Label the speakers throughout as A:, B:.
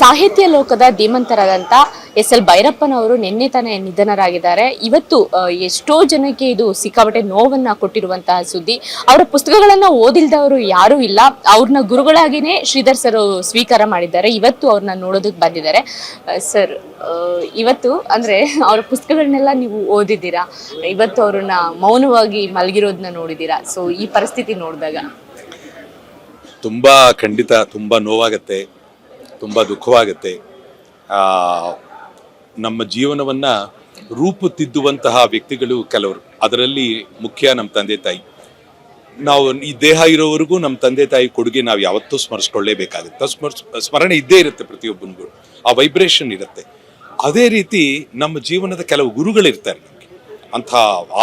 A: ಸಾಹಿತ್ಯ ಲೋಕದ ಧೀಮಂತರಾದಂತ S L ಭೈರಪ್ಪನವರು ನಿನ್ನೆ ತಾನೇ ನಿಧನರಾಗಿದ್ದಾರೆ. ಇವತ್ತು ಎಷ್ಟೋ ಜನಕ್ಕೆ ಇದು ಸಿಕ್ಕಾಪಟ್ಟೆ ನೋವನ್ನ ಕೊಟ್ಟಿರುವಂತಹ ಸುದ್ದಿ. ಅವರ ಪುಸ್ತಕಗಳನ್ನ ಓದಿಲ್ದವರು ಯಾರೂ ಇಲ್ಲ. ಅವ್ರನ್ನ ಗುರುಗಳಾಗಿನೇ ಶ್ರೀಧರ್ ಸರ್ ಸ್ವೀಕಾರ ಮಾಡಿದ್ದಾರೆ. ಇವತ್ತು ಅವ್ರನ್ನ ನೋಡೋದಕ್ಕೆ ಬಂದಿದ್ದಾರೆ. ಸರ್ ಇವತ್ತು ಅಂದ್ರೆ ಅವರ ಪುಸ್ತಕಗಳನ್ನೆಲ್ಲ ನೀವು ಓದಿದ್ದೀರಾ? ಇವತ್ತು ಅವ್ರನ್ನ ಮೌನವಾಗಿ ಮಲಗಿರೋದನ್ನ ನೋಡಿದ್ದೀರಾ? ಸೊ ಈ ಪರಿಸ್ಥಿತಿ ನೋಡಿದಾಗ.
B: ತುಂಬ ಖಂಡಿತ ತುಂಬ ನೋವಾಗತ್ತೆ. ತುಂಬ ದುಃಖವಾಗುತ್ತೆ. ನಮ್ಮ ಜೀವನವನ್ನು ರೂಪುತ್ತಿದ್ದುವಂತಹ ವ್ಯಕ್ತಿಗಳು ಕೆಲವರು. ಅದರಲ್ಲಿ ಮುಖ್ಯ ನಮ್ಮ ತಂದೆ ತಾಯಿ. ನಾವು ಈ ದೇಹ ಇರೋವರೆಗೂ ನಮ್ಮ ತಂದೆ ತಾಯಿ ಕೊಡುಗೆ ನಾವು ಯಾವತ್ತೂ ಸ್ಮರಿಸ್ಕೊಳ್ಳೇಬೇಕಾಗುತ್ತೆ. ಸ್ಮರ್ಸ್, ಸ್ಮರಣೆ ಇದ್ದೇ ಇರುತ್ತೆ ಪ್ರತಿಯೊಬ್ಬನಿಗೂ. ಆ ವೈಬ್ರೇಷನ್ ಇರುತ್ತೆ. ಅದೇ ರೀತಿ ನಮ್ಮ ಜೀವನದ ಕೆಲವು ಗುರುಗಳಿರ್ತಾರೆ ನಮಗೆ. ಅಂಥ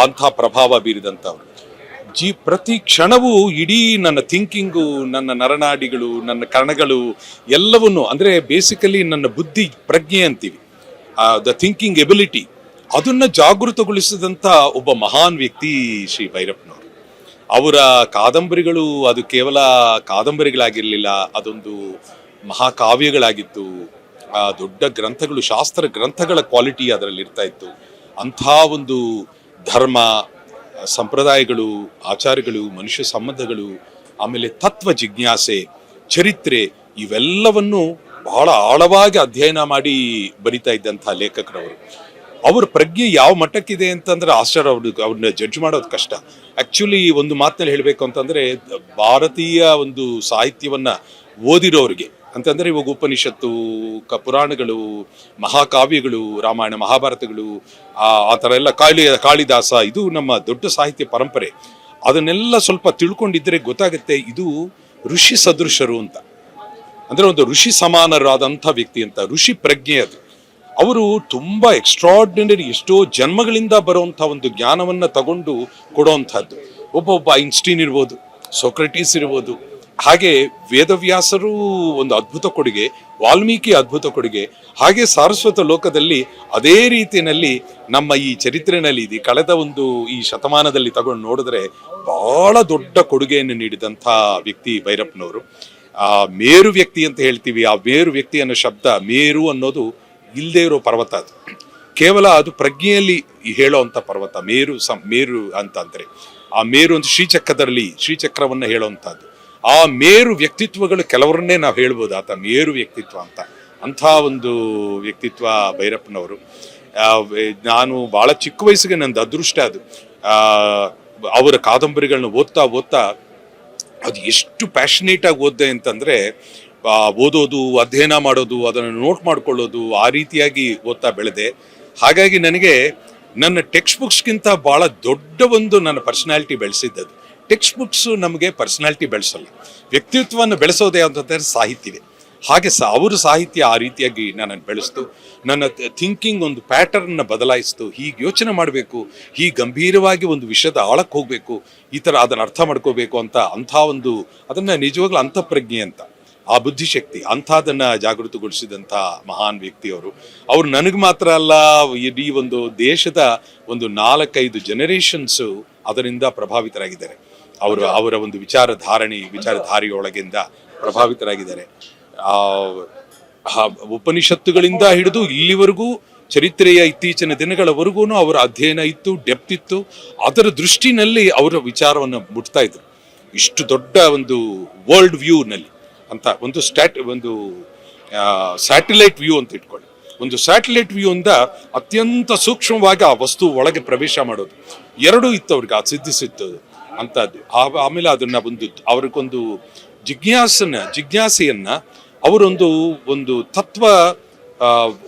B: ಅಂಥ ಪ್ರಭಾವ ಬೀರಿದಂಥವ್ರು. ಜೀ ಪ್ರತಿ ಕ್ಷಣವೂ ಇಡೀ ನನ್ನ ಥಿಂಕಿಂಗು ನನ್ನ ನರನಾಡಿಗಳು, ನನ್ನ ಕರ್ಣಗಳು ಎಲ್ಲವನ್ನು, ಅಂದರೆ ಬೇಸಿಕಲಿ ನನ್ನ ಬುದ್ಧಿ ಪ್ರಜ್ಞೆ ಅಂತೀವಿ. ದ ಥಿಂಕಿಂಗ್ ಎಬಿಲಿಟಿ ಅದನ್ನು ಜಾಗೃತಗೊಳಿಸಿದಂಥ ಒಬ್ಬ ಮಹಾನ್ ವ್ಯಕ್ತಿ ಶ್ರೀ ಭೈರಪ್ಪನವರು. ಅವರ ಕಾದಂಬರಿಗಳು ಅದು ಕೇವಲ ಕಾದಂಬರಿಗಳಾಗಿರಲಿಲ್ಲ, ಅದೊಂದು ಮಹಾಕಾವ್ಯಗಳಾಗಿತ್ತು. ಆ, ದೊಡ್ಡ ಗ್ರಂಥಗಳು, ಶಾಸ್ತ್ರ ಗ್ರಂಥಗಳ ಕ್ವಾಲಿಟಿ ಅದರಲ್ಲಿ ಇರ್ತಾ ಇತ್ತು. ಅಂಥ ಒಂದು ಧರ್ಮ ಸಂಪ್ರದಾಯಗಳು, ಆಚಾರಗಳು, ಮನುಷ್ಯ ಸಂಬಂಧಗಳು, ಆಮೇಲೆ ತತ್ವ ಜಿಜ್ಞಾಸೆ, ಚರಿತ್ರೆ ಇವೆಲ್ಲವನ್ನು ಬಹಳ ಆಳವಾಗಿ ಅಧ್ಯಯನ ಮಾಡಿ ಬರಿತಾ ಇದ್ದಂಥ ಲೇಖಕರವರು. ಅವರ ಪ್ರಜ್ಞೆ ಯಾವ ಮಟ್ಟಕ್ಕಿದೆ ಅಂತಂದ್ರೆ ಆಶ್ಚರ್ಯ ಅವ್ರು ಅವ್ರನ್ನ ಜಡ್ಜ್ ಮಾಡೋದು ಕಷ್ಟ. ಆಕ್ಚುಲಿ ಒಂದು ಮಾತಿನಲ್ಲಿ ಹೇಳಬೇಕು ಅಂತಂದ್ರೆ ಭಾರತೀಯ ಒಂದು ಸಾಹಿತ್ಯವನ್ನ ಓದಿರೋರಿಗೆ ಅಂತಂದ್ರೆ ಇವಾಗ ಉಪನಿಷತ್ತು, ಕ ಪುರಾಣಗಳು, ಮಹಾಕಾವ್ಯಗಳು, ರಾಮಾಯಣ, ಮಹಾಭಾರತಗಳು, ಆ ಥರ ಎಲ್ಲ ಕಾಳಿ, ಕಾಳಿದಾಸ, ಇದು ನಮ್ಮ ದೊಡ್ಡ ಸಾಹಿತ್ಯ ಪರಂಪರೆ. ಅದನ್ನೆಲ್ಲ ಸ್ವಲ್ಪ ತಿಳ್ಕೊಂಡಿದ್ದರೆ ಗೊತ್ತಾಗುತ್ತೆ ಇದು ಋಷಿ ಸದೃಶರು ಅಂತ. ಅಂದರೆ ಒಂದು ಋಷಿ ಸಮಾನರಾದಂಥ ವ್ಯಕ್ತಿ ಅಂತ, ಋಷಿ ಪ್ರಜ್ಞೆ ಅದು. ಅವರು ತುಂಬ ಎಕ್ಸ್ಟ್ರಾರ್ಡಿನರಿ ಎಷ್ಟೋ ಜನ್ಮಗಳಿಂದ ಬರುವಂಥ ಒಂದು ಜ್ಞಾನವನ್ನು ತಗೊಂಡು ಕೊಡೋವಂಥದ್ದು. ಒಬ್ಬೊಬ್ಬ ಐನ್ಸ್ಟೀನ್ ಇರ್ಬೋದು, ಸೊಕ್ರೆಟೀಸ್ ಇರ್ಬೋದು ಹಾಗೆ ವೇದವ್ಯಾಸರು ಒಂದು ಅದ್ಭುತ ಕೊಡುಗೆ, ವಾಲ್ಮೀಕಿ ಅದ್ಭುತ ಕೊಡುಗೆ, ಹಾಗೆ ಸಾರಸ್ವತ ಲೋಕದಲ್ಲಿ ಅದೇ ರೀತಿಯಲ್ಲಿ ನಮ್ಮ ಈ ಚರಿತ್ರೆನಲ್ಲಿ ಇದೆ. ಕಳೆದ ಒಂದು ಈ ಶತಮಾನದಲ್ಲಿ ತಗೊಂಡು ನೋಡಿದ್ರೆ ಬಹಳ ದೊಡ್ಡ ಕೊಡುಗೆಯನ್ನು ನೀಡಿದಂಥ ವ್ಯಕ್ತಿ ಭೈರಪ್ಪನವರು. ಆ ಮೇರು ವ್ಯಕ್ತಿ ಅಂತ ಹೇಳ್ತೀವಿ. ಆ ಮೇರು ವ್ಯಕ್ತಿ ಅನ್ನೋ ಶಬ್ದ ಮೇರು ಅನ್ನೋದು ಇಲ್ಲದೇ ಇರೋ ಪರ್ವತ ಅದು. ಕೇವಲ ಅದು ಪ್ರಜ್ಞೆಯಲ್ಲಿ ಹೇಳೋವಂಥ ಪರ್ವತ, ಮೇರು ಸಂ, ಮೇರು ಅಂತ ಅಂದ್ರೆ. ಆ ಮೇರು ಅಂತ ಶ್ರೀಚಕ್ರದಲ್ಲಿ, ಶ್ರೀಚಕ್ರವನ್ನ ಹೇಳುವಂಥದ್ದು ಆ ಮೇರು ವ್ಯಕ್ತಿತ್ವಗಳು ಕೆಲವರನ್ನೇ ನಾವು ಹೇಳ್ಬೋದು. ಆತ ಮೇರು ವ್ಯಕ್ತಿತ್ವ ಅಂತ. ಅಂಥ ಒಂದು ವ್ಯಕ್ತಿತ್ವ ಭೈರಪ್ಪನವರು. ನಾನು ಭಾಳ ಚಿಕ್ಕ ವಯಸ್ಸಿಗೆ ನಂದು ಅದೃಷ್ಟ ಅದು. ಅವರ ಕಾದಂಬರಿಗಳನ್ನ ಓದ್ತಾ ಓದ್ತಾ ಅದು ಎಷ್ಟು ಪ್ಯಾಷನೇಟ್ ಆಗಿ ಓದ್ದೆ ಅಂತಂದ್ರೆ ಓದೋದು, ಅಧ್ಯಯನ ಮಾಡೋದು, ಅದನ್ನು ನೋಟ್ ಮಾಡ್ಕೊಳ್ಳೋದು, ಆ ರೀತಿಯಾಗಿ ಓದ್ತಾ ಬೆಳೆದೆ. ಹಾಗಾಗಿ ನನಗೆ ನನ್ನ ಟೆಕ್ಸ್ಟ್ ಬುಕ್ಸ್ಗಿಂತ ಭಾಳ ದೊಡ್ಡ ಒಂದು ನನ್ನ ಪರ್ಸನಾಲಿಟಿ ಬೆಳೆಸಿದ್ದದು. ಟೆಕ್ಸ್ಟ್ ಬುಕ್ಸ್ ನಮಗೆ ಪರ್ಸನಾಲಿಟಿ ಬೆಳೆಸಲ್ಲ. ವ್ಯಕ್ತಿತ್ವವನ್ನು ಬೆಳೆಸೋದು ಅಂತಂದರೆ ಸಾಹಿತ್ಯವೇ ಹಾಗೆ ಸಹ ಅವರು ಸಾಹಿತ್ಯ ಆ ರೀತಿಯಾಗಿ ನನ್ನನ್ನು ಬೆಳೆಸ್ತು. ನನ್ನ ಥಿಂಕಿಂಗ್ ಒಂದು ಪ್ಯಾಟರ್ನ ಬದಲಾಯಿಸ್ತು. ಹೀಗೆ ಯೋಚನೆ ಮಾಡಬೇಕು. ಹೀಗೆ ಗಂಭೀರವಾಗಿ ಒಂದು ವಿಷಯದ ಆಳಕ್ಕೆ ಹೋಗಬೇಕು. ಈ ಥರ ಅದನ್ನು ಅರ್ಥ ಮಾಡ್ಕೋಬೇಕು ಅಂತ ಅಂಥ ಒಂದು, ಅದನ್ನು ನಿಜವಾಗ್ಲೂ ಅಂತಃಪ್ರಜ್ಞೆ ಅಂತ. ಆ ಬುದ್ಧಿಶಕ್ತಿ, ಅಂಥದನ್ನು ಜಾಗೃತಗೊಳಿಸಿದಂಥ ಮಹಾನ್ ವ್ಯಕ್ತಿಯವರು. ಅವರು ನನಗೆ ಮಾತ್ರ ಅಲ್ಲ, ಇಡೀ ಒಂದು ದೇಶದ ಒಂದು ನಾಲ್ಕೈದು ಜನರೇಷನ್ಸು ಅದರಿಂದ ಪ್ರಭಾವಿತರಾಗಿದ್ದಾರೆ. ಅವರು ಅವರ ಒಂದು ವಿಚಾರಧಾರಣೆ ವಿಚಾರಧಾರೆಯೊಳಗಿಂದ ಪ್ರಭಾವಿತರಾಗಿದ್ದಾರೆ. ಉಪನಿಷತ್ತುಗಳಿಂದ ಹಿಡಿದು ಇಲ್ಲಿವರೆಗೂ ಚರಿತ್ರೆಯ ಇತ್ತೀಚಿನ ದಿನಗಳವರೆಗೂ ಅವರ ಅಧ್ಯಯನ ಇತ್ತು ಡೆಪ್ತ್ ಇತ್ತು. ಅದರ ದೃಷ್ಟಿನಲ್ಲಿ ಅವರ ವಿಚಾರವನ್ನು ಮುಟ್ತಾ ಇದ್ರು. ಇಷ್ಟು ದೊಡ್ಡ ಒಂದು ವರ್ಲ್ಡ್ ವ್ಯೂನಲ್ಲಿ ಅಂತ ಒಂದು ಸ್ಟ್ಯಾಟ್ ಒಂದು ಸ್ಯಾಟಲೈಟ್ ವ್ಯೂ ಅಂತ ಇಟ್ಕೊಳ್ಳಿ. ಒಂದು ಸ್ಯಾಟಲೈಟ್ ವ್ಯೂ ಇಂದ ಅತ್ಯಂತ ಸೂಕ್ಷ್ಮವಾಗಿ ಆ ವಸ್ತು ಒಳಗೆ ಪ್ರವೇಶ ಮಾಡೋದು. ಎರಡೂ ಇತ್ತು ಅವ್ರಿಗೆ ಆ ಸಿದ್ಧಿಸಿತ್ತು ಅಂತದ್ದು. ಆಮೇಲೆ ಅದನ್ನ ಒಂದು ಅವ್ರಿಗೊಂದು ಜಿಜ್ಞಾಸನ, ಜಿಜ್ಞಾಸೆಯನ್ನ ಅವರೊಂದು ಒಂದು ತತ್ವ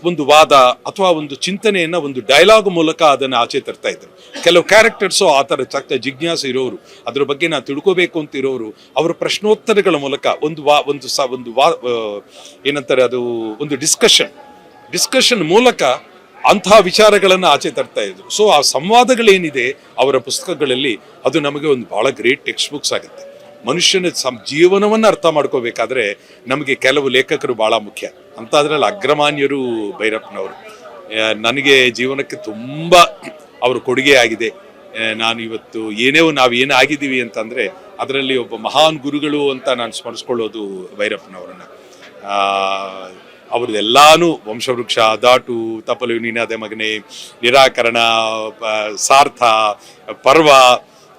B: ಒಂದು ವಾದ ಅಥವಾ ಒಂದು ಚಿಂತನೆಯನ್ನ ಒಂದು ಡೈಲಾಗ್ ಮೂಲಕ ಅದನ್ನ ಆಚೆ ತರ್ತಾ ಇದ್ರು. ಕೆಲವು ಕ್ಯಾರೆಕ್ಟರ್ಸು ಆ ಥರ ಜಿಜ್ಞಾಸೆ ಇರೋರು. ಅದ್ರ ಬಗ್ಗೆ ನಾ ತಿಳ್ಕೋಬೇಕು ಅಂತ ಇರೋರು. ಅವರ ಪ್ರಶ್ನೋತ್ತರಗಳ ಮೂಲಕ ಒಂದು ವಾ, ಒಂದು ಸ, ಒಂದು ವಾ ಏನಂತಾರೆ ಅದು, ಒಂದು ಡಿಸ್ಕಷನ್ ಡಿಸ್ಕಷನ್ ಮೂಲಕ ಅಂತಹ ವಿಚಾರಗಳನ್ನು ಆಚೆ ತರ್ತಾ ಇದ್ರು. ಸೊ ಆ ಸಂವಾದಗಳೇನಿದೆ ಅವರ ಪುಸ್ತಕಗಳಲ್ಲಿ ಅದು ನಮಗೆ ಒಂದು ಬಹಳ ಗ್ರೇಟ್ ಟೆಕ್ಸ್ಟ್ ಬುಕ್ಸ್ ಆಗುತ್ತೆ. ಮನುಷ್ಯನ ಸಂ, ಜೀವನವನ್ನು ಅರ್ಥ ಮಾಡ್ಕೋಬೇಕಾದ್ರೆ ನಮಗೆ ಕೆಲವು ಲೇಖಕರು ಬಹಳ ಮುಖ್ಯ. ಅಂತ ಅದರಲ್ಲಿ ಅಗ್ರಮಾನ್ಯರು ಭೈರಪ್ಪನವರು. ನನಗೆ ಜೀವನಕ್ಕೆ ತುಂಬ ಅವ್ರ ಕೊಡುಗೆ ಆಗಿದೆ. ನಾನು ಇವತ್ತು ಏನೇ ನಾವು ಏನಾಗಿದ್ದೀವಿ ಅಂತಂದರೆ ಅದರಲ್ಲಿ ಒಬ್ಬ ಮಹಾನ್ ಗುರುಗಳು ಅಂತ ನಾನು ಸ್ಮರಿಸ್ಕೊಳ್ಳೋದು ಭೈರಪ್ಪನವರನ್ನ. ಆ, ಅವ್ರದ್ದು ಎಲ್ಲಾನು ವಂಶವೃಕ್ಷ ದಾಟು ತಪಲು ನೀನಾದೆ ಮಗನೆ ನಿರಾಕರಣ ಸಾರ್ಥ ಪರ್ವ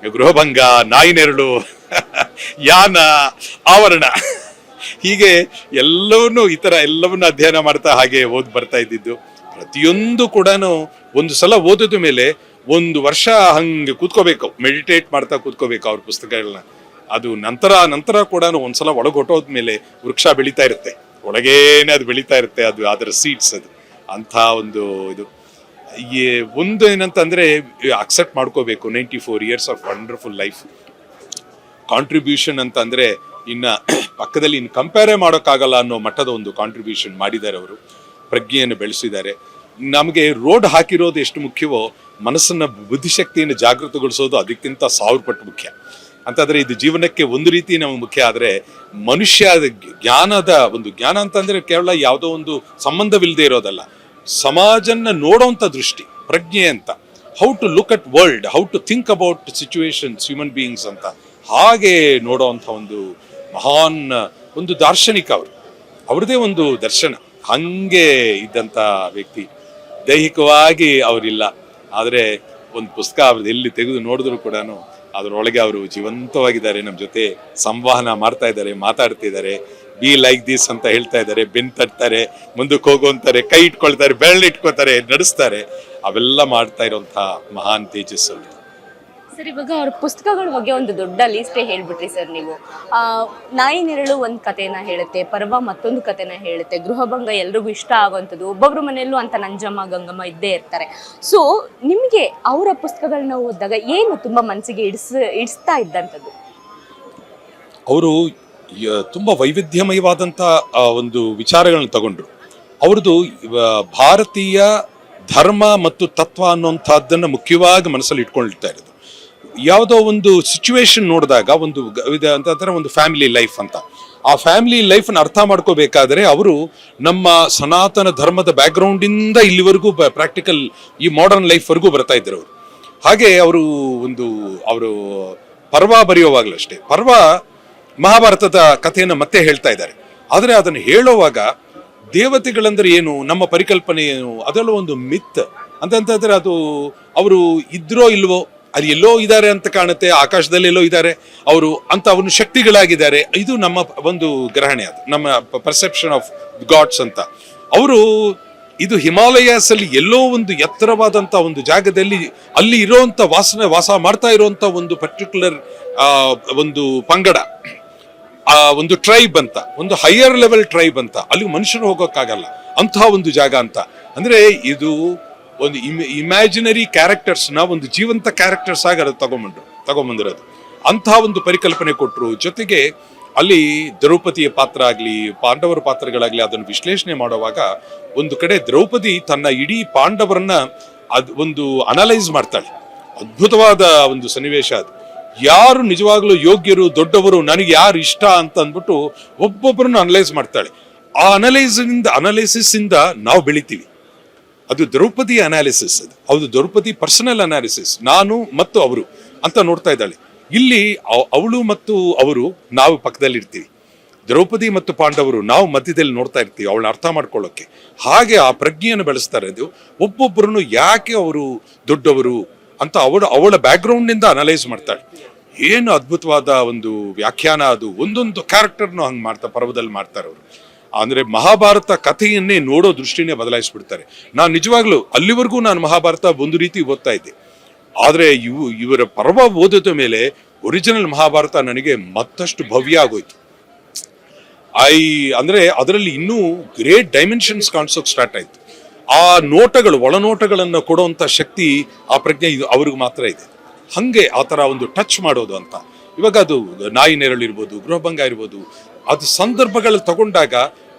B: ಗೃಹಭಂಗ ನಾಯಿನೆರಳು ಯಾನ ಆವರಣ. ಹೀಗೆ ಎಲ್ಲವನ್ನು ಈ ಥರ ಎಲ್ಲವನ್ನು ಅಧ್ಯಯನ ಮಾಡ್ತಾ ಹಾಗೆ ಓದಿ ಬರ್ತಾ ಇದ್ದಿದ್ದು. ಪ್ರತಿಯೊಂದು ಕೂಡ ಒಂದು ಸಲ ಓದಿದ ಮೇಲೆ ಒಂದು ವರ್ಷ ಹಂಗೆ ಕೂತ್ಕೋಬೇಕು ಮೆಡಿಟೇಟ್ ಮಾಡ್ತಾ ಕೂತ್ಕೋಬೇಕು ಅವ್ರ ಪುಸ್ತಕಗಳನ್ನ. ಅದು ನಂತರ ನಂತರ ಕೂಡ ಒಂದ್ಸಲ ಒಳಗೊಟ್ಟೋದ್ಮೇಲೆ ವೃಕ್ಷ ಬೆಳೀತಾ ಇರುತ್ತೆ. ಒಳಗೇನೆ ಅದು ಬೆಳೀತಾ ಇರುತ್ತೆ, ಅದು ಅದರ ಸೀಡ್ಸ್ ಅದು. ಅಂಥ ಒಂದು ಇದು. ಈ ಒಂದು ಏನಂತಂದರೆ ಅಕ್ಸೆಪ್ಟ್ ಮಾಡ್ಕೋಬೇಕು. Ninety four years of wonderful life contribution ಅಂತ ಅಂದ್ರೆ ಇನ್ನ ಪಕ್ಕದಲ್ಲಿ ಇನ್ನು ಕಂಪೇರೇ ಮಾಡೋಕ್ಕಾಗಲ್ಲ ಅನ್ನೋ ಮಟ್ಟದ ಒಂದು ಕಾಂಟ್ರಿಬ್ಯೂಷನ್ ಮಾಡಿದ್ದಾರೆ ಅವರು. ಪ್ರಜ್ಞೆಯನ್ನು ಬೆಳೆಸಿದ್ದಾರೆ. ನಮಗೆ ರೋಡ್ ಹಾಕಿರೋದು ಎಷ್ಟು ಮುಖ್ಯವೋ, ಮನಸ್ಸನ್ನ ಬುದ್ಧಿಶಕ್ತಿಯನ್ನು ಜಾಗೃತಗೊಳಿಸೋದು ಅದಕ್ಕಿಂತ ಸಾವಿರ ಪಟ್ಟು ಮುಖ್ಯ. ಅಂತಂದ್ರೆ ಇದು ಜೀವನಕ್ಕೆ ಒಂದು ರೀತಿ ನಮಗೆ ಮುಖ್ಯ ಆದ್ರೆ ಮನುಷ್ಯ ಜ್ಞಾನದ ಒಂದು ಜ್ಞಾನ ಅಂತಂದ್ರೆ ಕೇವಲ ಯಾವುದೋ ಒಂದು ಸಂಬಂಧವಿಲ್ಲದೆ ಇರೋದಲ್ಲ. ಸಮಾಜನ್ನ ನೋಡೋವಂಥ ದೃಷ್ಟಿ, ಪ್ರಜ್ಞೆ ಅಂತ. How to look at world how to think about situations human beings ಅಂತ. ಹಾಗೆ ನೋಡೋವಂಥ ಒಂದು ಮಹಾನ್, ಒಂದು ದಾರ್ಶನಿಕ ಅವರು. ಅವ್ರದೇ ಒಂದು ದರ್ಶನ. ಹಂಗೆ ಇದ್ದಂಥ ವ್ಯಕ್ತಿ. ದೈಹಿಕವಾಗಿ ಅವರಿಲ್ಲ. ಆದರೆ ಒಂದು ಪುಸ್ತಕ ಅವ್ರದ್ದು ಎಲ್ಲಿ ತೆಗೆದು ನೋಡಿದ್ರು ಕೂಡ ಅದರೊಳಗೆ ಅವರು ಜೀವಂತವಾಗಿದ್ದಾರೆ, ನಮ್ಮ ಜೊತೆ ಸಂವಹನ ಮಾಡ್ತಾ ಇದ್ದಾರೆ, ಮಾತಾಡ್ತಿದ್ದಾರೆ. ಬಿ ಲೈಕ್ ದಿಸ್ ಅಂತ ಹೇಳ್ತಾ ಇದ್ದಾರೆ ಬೆನ್ ತಟ್ತಾರೆ, ಮುಂದಕ್ಕೆ ಹೋಗು ಅಂತಾರೆ ಕೈ ಇಟ್ಕೊಳ್ತಾರೆ ಬೆರಳು ಇಟ್ಕೋತಾರೆ ನಡೆಸ್ತಾರೆ. ಅವೆಲ್ಲ ಮಾಡ್ತಾ ಇರುವಂತಹ ಮಹಾನ್ ತೇಜಸ್ ಅವರು
A: ಸರ್, ಇವಾಗ ಅವ್ರ ಪುಸ್ತಕಗಳ ಬಗ್ಗೆ ಒಂದು ದೊಡ್ಡ ಲೀಸ್ಟೇ ಹೇಳ್ಬಿಟ್ರಿ ಸರ್ ನೀವು. ನಾಯಿ ನೆರಳು ಒಂದು ಕಥೆನ ಹೇಳುತ್ತೆ, ಪರ್ವ ಮತ್ತೊಂದು ಕಥೆನ ಹೇಳುತ್ತೆ ಗೃಹಭಂಗ ಎಲ್ರಿಗೂ ಇಷ್ಟ ಆಗುವಂಥದ್ದು, ಒಬ್ಬೊಬ್ರ ಮನೆಯಲ್ಲೂ ಅಂತ ನಂಜಮ್ಮ, ಗಂಗಮ್ಮ ಇದ್ದೇ ಇರ್ತಾರೆ. ಸೊ ನಿಮಗೆ ಅವರ ಪುಸ್ತಕಗಳನ್ನ ಓದಿದಾಗ ಏನು ತುಂಬ ಮನಸ್ಸಿಗೆ ಇಡಿಸ್, ಇಡಿಸ್ತಾ ಇದ್ದಂಥದ್ದು?
B: ಅವರು ತುಂಬಾ ವೈವಿಧ್ಯಮಯವಾದಂಥ ಒಂದು ವಿಚಾರಗಳನ್ನು ತಗೊಂಡ್ರು. ಅವ್ರದ್ದು ಭಾರತೀಯ ಧರ್ಮ ಮತ್ತು ತತ್ವ ಅನ್ನುವಂಥದ್ದನ್ನು ಮುಖ್ಯವಾಗಿ ಮನಸ್ಸಲ್ಲಿ ಇಟ್ಕೊಳ್ತಾ ಇರೋದು. ಯಾವುದೋ ಒಂದು ಸಿಚುವೇಶನ್ ನೋಡಿದಾಗ ಒಂದು ಇದೆ ಅಂತಂದ್ರೆ ಒಂದು ಫ್ಯಾಮಿಲಿ ಲೈಫ್ ಅಂತ. ಆ ಫ್ಯಾಮಿಲಿ ಲೈಫ್ನ ಅರ್ಥ ಮಾಡ್ಕೋಬೇಕಾದ್ರೆ ಅವರು ನಮ್ಮ ಸನಾತನ ಧರ್ಮದ ಬ್ಯಾಕ್ಗ್ರೌಂಡಿಂದ ಇಲ್ಲಿವರೆಗೂ ಪ್ರಾಕ್ಟಿಕಲ್ ಈ ಮಾಡರ್ನ್ ಲೈಫ್ವರೆಗೂ ಬರ್ತಾ ಇದ್ರು ಅವರು. ಹಾಗೆ ಅವರು ಒಂದು, ಅವರು ಪರ್ವ ಬರೆಯುವಾಗಲೂ ಅಷ್ಟೇ. ಪರ್ವ ಮಹಾಭಾರತದ ಕಥೆಯನ್ನು ಮತ್ತೆ ಹೇಳ್ತಾ ಇದ್ದಾರೆ. ಆದರೆ ಅದನ್ನು ಹೇಳುವಾಗ ದೇವತೆಗಳಂದ್ರೆ ಏನು, ನಮ್ಮ ಪರಿಕಲ್ಪನೆ ಏನು, ಅದೆಲ್ಲ ಒಂದು ಮಿತ್ ಅಂತಂತಂದ್ರೆ ಅದು ಅವರು ಇದ್ರೋ ಇಲ್ವೋ ಅದು ಎಲ್ಲೋ ಇದ್ದಾರೆ ಅಂತ ಕಾಣುತ್ತೆ, ಆಕಾಶದಲ್ಲಿ ಎಲ್ಲೋ ಇದ್ದಾರೆ. ಅವರು ಅಂತ ಅವನು ಶಕ್ತಿಗಳಾಗಿದ್ದಾರೆ. ಇದು ನಮ್ಮ ಒಂದು ಗ್ರಹಣೆ ಅದು, ನಮ್ಮ ಪರ್ಸೆಪ್ಷನ್ ಆಫ್ ಗಾಡ್ಸ್ ಅಂತ. ಅವರು ಇದು ಹಿಮಾಲಯಸ್ ಅಲ್ಲಿ ಎಲ್ಲೋ ಒಂದು ಎತ್ತರವಾದಂತ ಒಂದು ಜಾಗದಲ್ಲಿ ಅಲ್ಲಿ ಇರೋಂತ ವಾಸನೆ, ವಾಸ ಮಾಡ್ತಾ ಇರುವಂತ ಒಂದು ಪರ್ಟಿಕ್ಯುಲರ್ ಒಂದು ಪಂಗಡ, ಆ, ಒಂದು ಟ್ರೈಬ್ ಅಂತ, ಒಂದು ಹೈಯರ್ ಲೆವೆಲ್ ಟ್ರೈಬ್ ಅಂತ. ಅಲ್ಲಿ ಮನುಷ್ಯರು ಹೋಗೋಕ್ಕಾಗಲ್ಲ, ಅಂತಹ ಒಂದು ಜಾಗ ಅಂತ. ಅಂದ್ರೆ ಇದು ಒಂದು ಇಮ್ಯಾಜಿನರಿ ಕ್ಯಾರೆಕ್ಟರ್ಸ್ನ ಒಂದು ಜೀವಂತ ಕ್ಯಾರೆಕ್ಟರ್ಸ್ ಆಗಿ ಅದು ತಗೊಂಬಂದ್ರು, ತಗೊಂಬಂದಿರೋದು. ಅಂತಹ ಒಂದು ಪರಿಕಲ್ಪನೆ ಕೊಟ್ಟರು ಜೊತೆಗೆ ಅಲ್ಲಿ ದ್ರೌಪದಿಯ ಪಾತ್ರ ಆಗಲಿ, ಪಾಂಡವರ ಪಾತ್ರಗಳಾಗಲಿ ಅದನ್ನು ವಿಶ್ಲೇಷಣೆ ಮಾಡುವಾಗ ಒಂದು ಕಡೆ ದ್ರೌಪದಿ ತನ್ನ ಇಡೀ ಪಾಂಡವರನ್ನ ಅದು ಒಂದು ಅನಲೈಸ್ ಮಾಡ್ತಾಳೆ. ಅದ್ಭುತವಾದ ಒಂದು ಸನ್ನಿವೇಶ ಅದು. ಯಾರು ನಿಜವಾಗ್ಲೂ ಯೋಗ್ಯರು, ದೊಡ್ಡವರು, ನನಗೆ ಯಾರು ಇಷ್ಟ ಅಂತ ಅಂದ್ಬಿಟ್ಟು ಒಬ್ಬೊಬ್ಬರನ್ನು ಅನಲೈಸ್ ಮಾಡ್ತಾಳೆ. ಆ ಅನಲೈಸ್ ಇಂದ ಅನಲೈಸಿಸ್ ಇಂದ ನಾವು ಬೆಳಿತೀವಿ. ಅದು ದ್ರೌಪದಿ ಅನಾಲಿಸಿಸ್ ಅದು. ಹೌದು, ದ್ರೌಪದಿ ಪರ್ಸನಲ್ ಅನಾಲಿಸಿಸ್ ನಾನು ಮತ್ತು ಅವರು ಅಂತ ನೋಡ್ತಾ ಇದ್ದಾಳೆ. ಇಲ್ಲಿ ಅವಳು ಮತ್ತು ಅವರು ನಾವು ಪಕ್ಕದಲ್ಲಿ ಇರ್ತೀವಿ. ದ್ರೌಪದಿ ಮತ್ತು ಪಾಂಡವರು ನಾವು ಮಧ್ಯದಲ್ಲಿ ನೋಡ್ತಾ ಇರ್ತೀವಿ ಅವಳನ್ನ ಅರ್ಥ ಮಾಡ್ಕೊಳ್ಳೋಕೆ. ಹಾಗೆ ಆ ಪ್ರಜ್ಞೆಯನ್ನು ಬೆಳೆಸ್ತಾರೆ ಅದು ಒಬ್ಬೊಬ್ಬರನ್ನು ಯಾಕೆ ಅವರು ದೊಡ್ಡವರು ಅಂತ ಅವಳು ಅವಳ ಬ್ಯಾಕ್ಗ್ರೌಂಡ್ನಿಂದ ಅನಲೈಸ್ ಮಾಡ್ತಾಳೆ. ಏನು ಅದ್ಭುತವಾದ ಒಂದು ವ್ಯಾಖ್ಯಾನ ಅದು. ಒಂದೊಂದು ಕ್ಯಾರೆಕ್ಟರ್ನು ಹಂಗೆ ಮಾಡ್ತಾ, ಪರ್ವದಲ್ಲಿ ಮಾಡ್ತಾರೆ ಅವರು. ಅಂದ್ರೆ ಮಹಾಭಾರತ ಕಥೆಯನ್ನೇ ನೋಡೋ ದೃಷ್ಟಿನೇ ಬದಲಾಯಿಸ್ಬಿಡ್ತಾರೆ. ನಾನು ನಿಜವಾಗ್ಲೂ ಅಲ್ಲಿವರೆಗೂ ನಾನು ಮಹಾಭಾರತ ಒಂದು ರೀತಿ ಓದ್ತಾ ಇದ್ದೆ. ಆದ್ರೆ ಇವು, ಇವರ ಪರ್ವ ಓದಿದ ಮೇಲೆ ಒರಿಜಿನಲ್ ಮಹಾಭಾರತ ನನಗೆ ಮತ್ತಷ್ಟು ಭವ್ಯ ಆಗೋಯ್ತು. ಐ, ಅಂದ್ರೆ ಅದರಲ್ಲಿ ಇನ್ನೂ ಗ್ರೇಟ್ ಡೈಮೆನ್ಷನ್ಸ್ ಕಾಣಿಸೋಕೆ ಸ್ಟಾರ್ಟ್ ಆಯ್ತು. ಆ ನೋಟಗಳು, ಒಳನೋಟಗಳನ್ನು ಕೊಡುವಂತ ಶಕ್ತಿ ಆ ಪ್ರಜ್ಞೆ ಇದು, ಅವ್ರಿಗೆ ಮಾತ್ರ ಇದೆ. ಹಂಗೆ ಆ ಥರ ಒಂದು ಟಚ್ ಮಾಡೋದು ಅಂತ. ಇವಾಗ ಅದು ನಾಯಿ ನೆರಳು ಇರ್ಬೋದು ಗೃಹಭಂಗ ಇರ್ಬೋದು, ಅದು ಸಂದರ್ಭಗಳಲ್ಲಿ ತಗೊಂಡಾಗ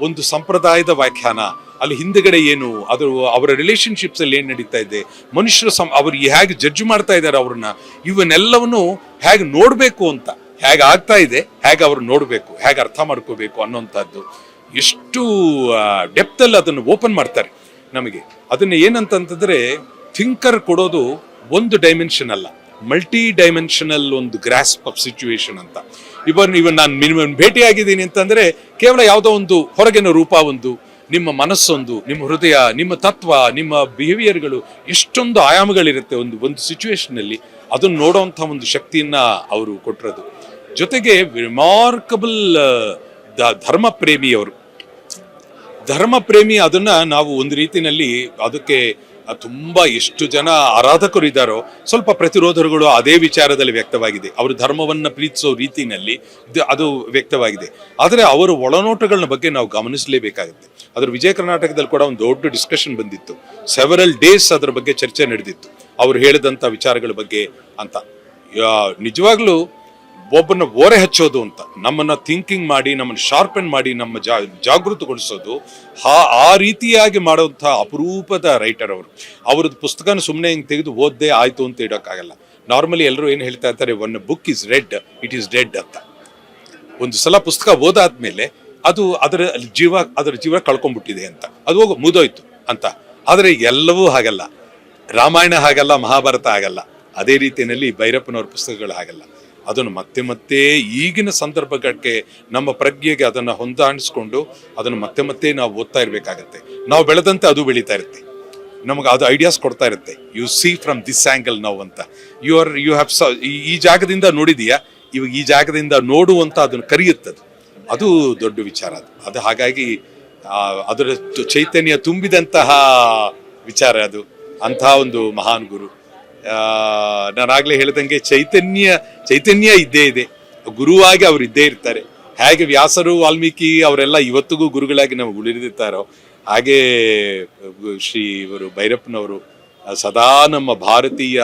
B: ಒಂದು ಸಂಪ್ರದಾಯದ ವ್ಯಾಖ್ಯಾನ. ಅಲ್ಲಿ ಹಿಂದೆಗಡೆ ಏನು, ಅದು ಅವರ ರಿಲೇಶನ್ಶಿಪ್ಸ್ ಅಲ್ಲಿ ಏನು ನಡೀತಾ ಇದೆ, ಮನುಷ್ಯರು ಸಂ, ಅವ್ರು ಹೇಗೆ ಜಡ್ಜ್ ಮಾಡ್ತಾ ಇದ್ದಾರೆ ಅವ್ರನ್ನ, ಇವನ್ನೆಲ್ಲವನ್ನು ಹೇಗೆ ನೋಡ್ಬೇಕು ಅಂತ, ಹೇಗೆ ಆಗ್ತಾ ಇದೆ, ಹೇಗೆ ಅವ್ರು ನೋಡಬೇಕು, ಹೇಗೆ ಅರ್ಥ ಮಾಡ್ಕೋಬೇಕು ಅನ್ನೋಂಥದ್ದು. ಎಷ್ಟು ಡೆಪ್ತ್ ಅಲ್ಲಿ ಅದನ್ನು ಓಪನ್ ಮಾಡ್ತಾರೆ ನಮಗೆ. ಅದನ್ನ ಏನಂತಂತಂದರೆ ಥಿಂಕರ್ ಕೊಡೋದು ಒಂದು ಡೈಮೆನ್ಷನ್ ಅಲ್ಲ. ಮಲ್ಟಿ ಡೈಮೆನ್ಷನಲ್ ಒಂದು ಗ್ರಾಸ್ಪ್ ಆಫ್ ಸಿಚುವೇಶನ್ ಅಂತ. ಇವನ್ ಇವನ್ ನಾನು ಮಿನಿಮಮ್ ಭೇಟಿಯಾಗಿದ್ದೀನಿ ಅಂತಂದ್ರೆ ಕೇವಲ ಯಾವುದೋ ಒಂದು ಹೊರಗಿನ ರೂಪ ಒಂದು, ನಿಮ್ಮ ಮನಸ್ಸೊಂದು, ನಿಮ್ಮ ಹೃದಯ, ನಿಮ್ಮ ತತ್ವ, ನಿಮ್ಮ ಬಿಹೇವಿಯರ್ಗಳು ಎಷ್ಟೊಂದು ಆಯಾಮಗಳಿರುತ್ತೆ ಒಂದು ಒಂದು ಸಿಚುವೇಶನ್ ಅಲ್ಲಿ, ಅದನ್ನು ನೋಡುವಂಥ ಒಂದು ಶಕ್ತಿಯನ್ನ ಅವರು ಕೊಟ್ಟಿರೋದು ಜೊತೆಗೆ ರಿಮಾರ್ಕಬಲ್ ಧರ್ಮ ಪ್ರೇಮಿಯವರು ಧರ್ಮ ಪ್ರೇಮಿ ಅದನ್ನ ನಾವು ಒಂದು ರೀತಿಯಲ್ಲಿ ಅದಕ್ಕೆ ತುಂಬಾ ಎಷ್ಟು ಜನ ಆರಾಧಕರು ಇದ್ದಾರೋ ಸ್ವಲ್ಪ ಪ್ರತಿರೋಧಗಳು ಅದೇ ವಿಚಾರದಲ್ಲಿ ವ್ಯಕ್ತವಾಗಿದೆ. ಅವರು ಧರ್ಮವನ್ನು ಪ್ರೀತಿಸೋ ರೀತಿಯಲ್ಲಿ ಅದು ವ್ಯಕ್ತವಾಗಿದೆ. ಆದರೆ ಅವರ ಒಳನೋಟಗಳನ್ನ ಬಗ್ಗೆ ನಾವು ಗಮನಿಸಲೇಬೇಕಾಗುತ್ತೆ. ಅದ್ರ ವಿಜಯ ಕರ್ನಾಟಕದಲ್ಲಿ ಕೂಡ ಒಂದು ದೊಡ್ಡ ಡಿಸ್ಕಷನ್ ಬಂದಿತ್ತು. ಸೆವೆರಲ್ ಡೇಸ್ ಅದರ ಬಗ್ಗೆ ಚರ್ಚೆ ನಡೆದಿತ್ತು. ಅವ್ರು ಹೇಳಿದಂಥ ವಿಚಾರಗಳ ಬಗ್ಗೆ ಅಂತ. ನಿಜವಾಗ್ಲೂ ಒಬ್ಬನ ಓರೆ ಹಚ್ಚೋದು ಅಂತ, ನಮ್ಮನ್ನ ಥಿಂಕಿಂಗ್ ಮಾಡಿ, ನಮ್ಮನ್ನ ಶಾರ್ಪನ್ ಮಾಡಿ, ನಮ್ಮ ಜಾ, ಜಾಗೃತಗೊಳಿಸೋದು ಆ ಆ ರೀತಿಯಾಗಿ ಮಾಡುವಂತಹ ಅಪರೂಪದ ರೈಟರ್ ಅವರು. ಅವ್ರದ್ದು ಪುಸ್ತಕನ ಸುಮ್ಮನೆ ಹಿಂಗೆ ತೆಗೆದು ಓದ್ದೆ ಆಯ್ತು ಅಂತ ಇಡೋಕ್ಕಾಗಲ್ಲ ನಾರ್ಮಲಿ ಎಲ್ಲರೂ ಏನು ಹೇಳ್ತಾ ಇರ್ತಾರೆ one book is read it is dead ಅಂತ. ಒಂದು ಸಲ ಪುಸ್ತಕ ಓದಾದ್ಮೇಲೆ ಅದು ಅದರ ಜೀವ ಅದರ ಜೀವ ಕಳ್ಕೊಂಡ್ಬಿಟ್ಟಿದೆ ಅಂತ. ಅದು ಹೋಗಿ, ಮುದೋಯ್ತು ಅಂತ. ಆದರೆ ಎಲ್ಲವೂ ಹಾಗಲ್ಲ. ರಾಮಾಯಣ ಹಾಗಲ್ಲ, ಮಹಾಭಾರತ ಆಗಲ್ಲ ಅದೇ ರೀತಿಯಲ್ಲಿ ಭೈರಪ್ಪನವ್ರ ಪುಸ್ತಕಗಳು ಹಾಗಲ್ಲ. ಅದನ್ನು ಮತ್ತೆ ಮತ್ತೆ ಈಗಿನ ಸಂದರ್ಭಕ್ಕೆ ನಮ್ಮ ಪ್ರಜ್ಞೆಗೆ ಅದನ್ನು ಹೊಂದಾಣಿಸ್ಕೊಂಡು ಅದನ್ನು ಮತ್ತೆ ಮತ್ತೆ ನಾವು ಓದ್ತಾ ಇರಬೇಕಾಗತ್ತೆ. ನಾವು ಬೆಳೆದಂತೆ ಅದು ಬೆಳೀತಾ ಇರುತ್ತೆ. ನಮಗೆ ಅದು ಐಡಿಯಾಸ್ ಕೊಡ್ತಾ ಇರುತ್ತೆ. You see from this angle ನಾವು ಅಂತ. ಯು ಆರ್ ಯು ಹ್ಯಾವ್ ಸ ಈ ಜಾಗದಿಂದ ನೋಡಿದೀಯಾ? ಇವಾಗ ಈ ಜಾಗದಿಂದ ನೋಡುವಂತ ಅದನ್ನು ಕರೆಯುತ್ತದೆ ಅದು. ದೊಡ್ಡ ವಿಚಾರ ಅದು. ಅದು ಹಾಗಾಗಿ ಅದರ ಚೈತನ್ಯ ತುಂಬಿದಂತಹ ವಿಚಾರ ಅದು. ಅಂತಹ ಒಂದು ಮಹಾನ್ ಗುರು. ನಾನಾಗ್ಲೇ ಹೇಳಿದಂಗೆ ಚೈತನ್ಯ ಚೈತನ್ಯ ಇದ್ದೇ ಇದೆ. ಗುರುವಾಗಿ ಅವರು ಇದ್ದೇ ಇರ್ತಾರೆ. ಹೇಗೆ ವ್ಯಾಸರು, ವಾಲ್ಮೀಕಿ ಅವರೆಲ್ಲ ಇವತ್ತಿಗೂ ಗುರುಗಳಾಗಿ ನಾವು ಉಳಿದಿರ್ತಾರೋ, ಹಾಗೆ ಶ್ರೀ ಇವರು ಭೈರಪ್ಪನವರು ಸದಾ ನಮ್ಮ ಭಾರತೀಯ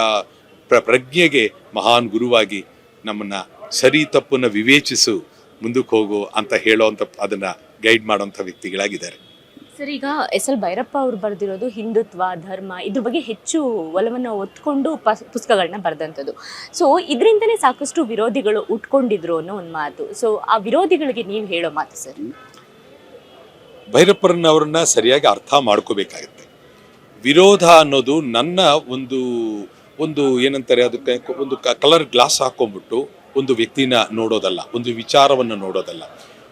B: ಪ್ರ, ಪ್ರಜ್ಞೆಗೆ ಮಹಾನ್ ಗುರುವಾಗಿ ನಮ್ಮನ್ನ ಸರಿ ತಪ್ಪನ್ನು ವಿವೇಚಿಸು, ಮುಂದಕ್ಕೆ ಹೋಗು ಅಂತ ಹೇಳೋಂಥ ಅದನ್ನ ಗೈಡ್ ಮಾಡೋಂಥ ವ್ಯಕ್ತಿಗಳಾಗಿದ್ದಾರೆ.
A: ಸರ್, ಈಗ ಎಸ್ ಎಲ್ ಭೈರಪ್ಪ ಅವರು ಬರೆದಿರೋದು ಹಿಂದುತ್ವ, ಧರ್ಮ, ಇದ್ರ ಬಗ್ಗೆ ಹೆಚ್ಚು ಒಲವನ್ನು ಒತ್ಕೊಂಡು ಪಸ್- ಪುಸ್ತಕಗಳನ್ನ ಬರೆದಂಥದ್ದು. ಸೊ ಇದರಿಂದನೇ ಸಾಕಷ್ಟು ವಿರೋಧಿಗಳು ಉಟ್ಕೊಂಡಿದ್ರು ಅನ್ನೋ ಒಂದು ಮಾತು. ಸೊ ಆ ವಿರೋಧಿಗಳಿಗೆ ನೀವು ಹೇಳೋ ಮಾತು ಸರ್?
B: ಭೈರಪ್ಪರನ್ನವರನ್ನ ಸರಿಯಾಗಿ ಅರ್ಥ ಮಾಡ್ಕೋಬೇಕಾಗತ್ತೆ. ವಿರೋಧ ಅನ್ನೋದು ನನ್ನ ಒಂದು ಒಂದು ಏನಂತಾರೆ ಅದಕ್ಕೆ, ಒಂದು ಕಲರ್ ಗ್ಲಾಸ್ ಹಾಕೊಂಡ್ಬಿಟ್ಟು ಒಂದು ವ್ಯಕ್ತಿನ ನೋಡೋದಲ್ಲ, ಒಂದು ವಿಚಾರವನ್ನು ನೋಡೋದಲ್ಲ.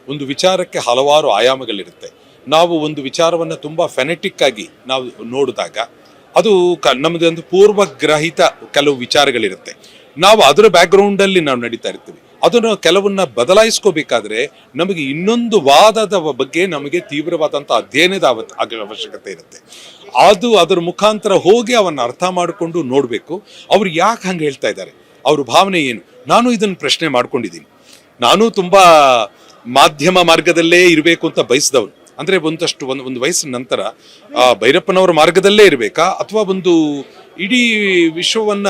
B: ಒಂದು ವಿಚಾರಕ್ಕೆ ಹಲವಾರು ಆಯಾಮಗಳಿರುತ್ತೆ. ನಾವು ಒಂದು ವಿಚಾರವನ್ನು ತುಂಬ ಫೆನೆಟಿಕ್ ಆಗಿ ನಾವು ನೋಡಿದಾಗ ಅದು ಕ ನಮ್ಮದು ಒಂದು ಪೂರ್ವಗ್ರಹಿತ ಕೆಲವು ವಿಚಾರಗಳಿರುತ್ತೆ. ನಾವು ಅದರ ಬ್ಯಾಕ್ಗ್ರೌಂಡ್ ಅಲ್ಲಿ ನಾವು ನಡೀತಾ ಇರ್ತೀವಿ. ಅದನ್ನು ಕೆಲವನ್ನ ಬದಲಾಯಿಸ್ಕೋಬೇಕಾದ್ರೆ ನಮಗೆ ಇನ್ನೊಂದು ವಾದದ ಬಗ್ಗೆ ನಮಗೆ ತೀವ್ರವಾದಂಥ ಅಧ್ಯಯನದ ಅವಶ್ಯಕತೆ ಇರುತ್ತೆ. ಅದು ಅದರ ಮುಖಾಂತರ ಹೋಗಿ ಅವನ್ನ ಅರ್ಥ ಮಾಡಿಕೊಂಡು ನೋಡಬೇಕು. ಅವ್ರು ಯಾಕೆ ಹಂಗೆ ಹೇಳ್ತಾ ಇದ್ದಾರೆ? ಅವ್ರ ಭಾವನೆ ಏನು? ನಾನು ಇದನ್ನು ಪ್ರಶ್ನೆ ಮಾಡ್ಕೊಂಡಿದ್ದೀನಿ. ನಾನು ತುಂಬಾ ಮಾಧ್ಯಮ ಮಾರ್ಗದಲ್ಲೇ ಇರಬೇಕು ಅಂತ ಬಯಸಿದವನು. ಅಂದ್ರೆ ಒಂದಷ್ಟು ಒಂದು ಒಂದು ವಯಸ್ಸಿನ ನಂತರ, ಆ ಭೈರಪ್ಪನವರ ಮಾರ್ಗದಲ್ಲೇ ಇರಬೇಕಾ? ಅಥವಾ ಒಂದು ಇಡೀ ವಿಶ್ವವನ್ನ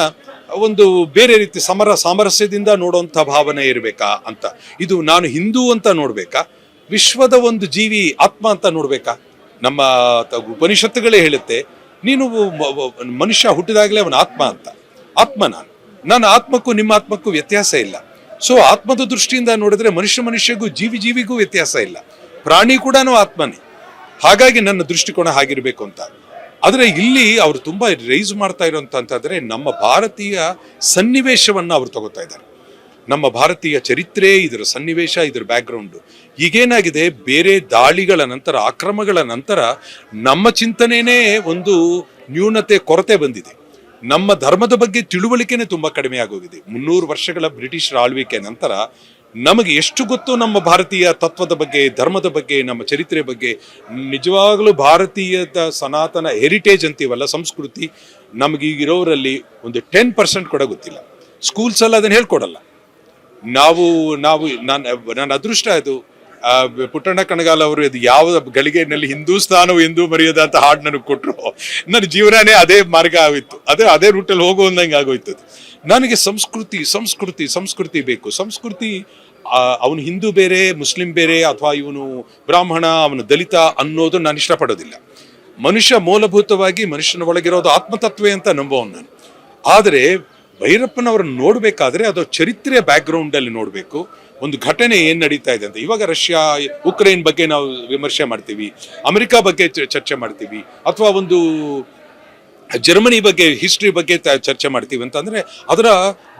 B: ಒಂದು ಬೇರೆ ರೀತಿ ಸಮರ ಸಾಮರಸ್ಯದಿಂದ ನೋಡುವಂತ ಭಾವನೆ ಇರಬೇಕಾ ಅಂತ? ಇದು ನಾನು ಹಿಂದೂ ಅಂತ ನೋಡ್ಬೇಕಾ? ವಿಶ್ವದ ಒಂದು ಜೀವಿ ಆತ್ಮ ಅಂತ ನೋಡ್ಬೇಕಾ? ನಮ್ಮ ಉಪನಿಷತ್ತುಗಳೇ ಹೇಳುತ್ತೆ, ನೀನು ಮನುಷ್ಯ ಹುಟ್ಟಿದಾಗಲೇ ಅವನ ಆತ್ಮ ಅಂತ. ಆತ್ಮ ನಾನು. ನನ್ನ ಆತ್ಮಕ್ಕೂ ನಿಮ್ಮ ಆತ್ಮಕ್ಕೂ ವ್ಯತ್ಯಾಸ ಇಲ್ಲ. ಸೊ ಆತ್ಮದ ದೃಷ್ಟಿಯಿಂದ ನೋಡಿದ್ರೆ ಮನುಷ್ಯ ಮನುಷ್ಯಗೂ ಜೀವಿ ಜೀವಿಗೂ ವ್ಯತ್ಯಾಸ ಇಲ್ಲ. ಪ್ರಾಣಿ ಕೂಡ ಆತ್ಮನೇ. ಹಾಗಾಗಿ ನನ್ನ ದೃಷ್ಟಿಕೋನ ಹಾಗಿರ್ಬೇಕು ಅಂತ. ಆದರೆ ಇಲ್ಲಿ ಅವರು ತುಂಬಾ ರೈಸ್ ಮಾಡ್ತಾ ಇರೋಂತಂದ್ರೆ ನಮ್ಮ ಭಾರತೀಯ ಸನ್ನಿವೇಶವನ್ನ ಅವರು ತಗೋತಾ ಇದ್ದಾರೆ. ನಮ್ಮ ಭಾರತೀಯ ಚರಿತ್ರೆ, ಇದರ ಸನ್ನಿವೇಶ, ಇದರ ಬ್ಯಾಕ್ಗ್ರೌಂಡ್ ಈಗೇನಾಗಿದೆ? ಬೇರೆ ದಾಳಿಗಳ ನಂತರ, ಆಕ್ರಮಗಳ ನಂತರ ನಮ್ಮ ಚಿಂತನೆಯೇ ಒಂದು ನ್ಯೂನತೆ, ಕೊರತೆ ಬಂದಿದೆ. ನಮ್ಮ ಧರ್ಮದ ಬಗ್ಗೆ ತಿಳುವಳಿಕೆನೇ ತುಂಬಾ ಕಡಿಮೆ ಆಗೋಗಿದೆ. ಮುನ್ನೂರು ವರ್ಷಗಳ ಬ್ರಿಟಿಷರ ಆಳ್ವಿಕೆ ನಂತರ ನಮಗೆ ಎಷ್ಟು ಗೊತ್ತು ನಮ್ಮ ಭಾರತೀಯ ತತ್ವದ ಬಗ್ಗೆ, ಧರ್ಮದ ಬಗ್ಗೆ, ನಮ್ಮ ಚರಿತ್ರೆ ಬಗ್ಗೆ? ನಿಜವಾಗಲೂ ಭಾರತೀಯದ ಸನಾತನ ಹೆರಿಟೇಜ್ ಅಂತೀವಲ್ಲ ಸಂಸ್ಕೃತಿ, ನಮಗೆ ಈಗಿರೋರಲ್ಲಿ ಒಂದು ಟೆನ್ ಪರ್ಸೆಂಟ್ ಕೂಡ ಗೊತ್ತಿಲ್ಲ. ಸ್ಕೂಲ್ಸಲ್ಲಿ ಅದನ್ನು ಹೇಳ್ಕೊಡಲ್ಲ. ನಾವು ನಾವು ನನ್ನ ನನ್ನ ಅದೃಷ್ಟ ಅದು. ಪುಟ್ಟಣ್ಣ ಕಣಗಾಲ್ ಅವರು ಇದು ಯಾವ ಗಳಿಗೆನಲ್ಲಿ ಹಿಂದೂಸ್ತಾನ ಎಂದು ಮರೆಯದ ಅಂತ ಹಾಡು ನನಗೆ ಕೊಟ್ಟರು ನನ್ನ ಜೀವನನೇ ಅದೇ ಮಾರ್ಗ ಆಗೋಯ್ತು. ಅದೇ ಅದೇ ರೂಟಲ್ಲಿ ಹೋಗೋ ಅಂದಂಗೆ ಆಗೋಯ್ತು ನನಗೆ ಸಂಸ್ಕೃತಿ ಸಂಸ್ಕೃತಿ ಸಂಸ್ಕೃತಿ ಬೇಕು. ಸಂಸ್ಕೃತಿ ಅವನು ಹಿಂದೂ ಬೇರೆ, ಮುಸ್ಲಿಂ ಬೇರೆ, ಅಥವಾ ಇವನು ಬ್ರಾಹ್ಮಣ, ಅವನು ದಲಿತ ಅನ್ನೋದು ನಾನು ಇಷ್ಟಪಡೋದಿಲ್ಲ. ಮನುಷ್ಯ ಮೂಲಭೂತವಾಗಿ ಮನುಷ್ಯನ ಒಳಗಿರೋದು ಆತ್ಮತತ್ವೇ ಅಂತ ನಂಬೋನು ನಾನು. ಆದರೆ ಭೈರಪ್ಪನವರನ್ನು ನೋಡಬೇಕಾದ್ರೆ ಅದು ಚರಿತ್ರೆಯ ಬ್ಯಾಕ್ಗ್ರೌಂಡಲ್ಲಿ ನೋಡಬೇಕು. ಒಂದು ಘಟನೆ ಏನು ನಡೀತಾ ಇದೆ ಅಂತ. ಇವಾಗ ರಷ್ಯಾ, ಉಕ್ರೇನ್ ಬಗ್ಗೆ ನಾವು ವಿಮರ್ಶೆ ಮಾಡ್ತೀವಿ, ಅಮೆರಿಕ ಬಗ್ಗೆ ಚರ್ಚೆ ಮಾಡ್ತೀವಿ, ಅಥವಾ ಒಂದು ಜರ್ಮನಿ ಬಗ್ಗೆ, ಹಿಸ್ಟ್ರಿ ಬಗ್ಗೆ ಚರ್ಚೆ ಮಾಡ್ತೀವಿ ಅಂತಂದರೆ ಅದರ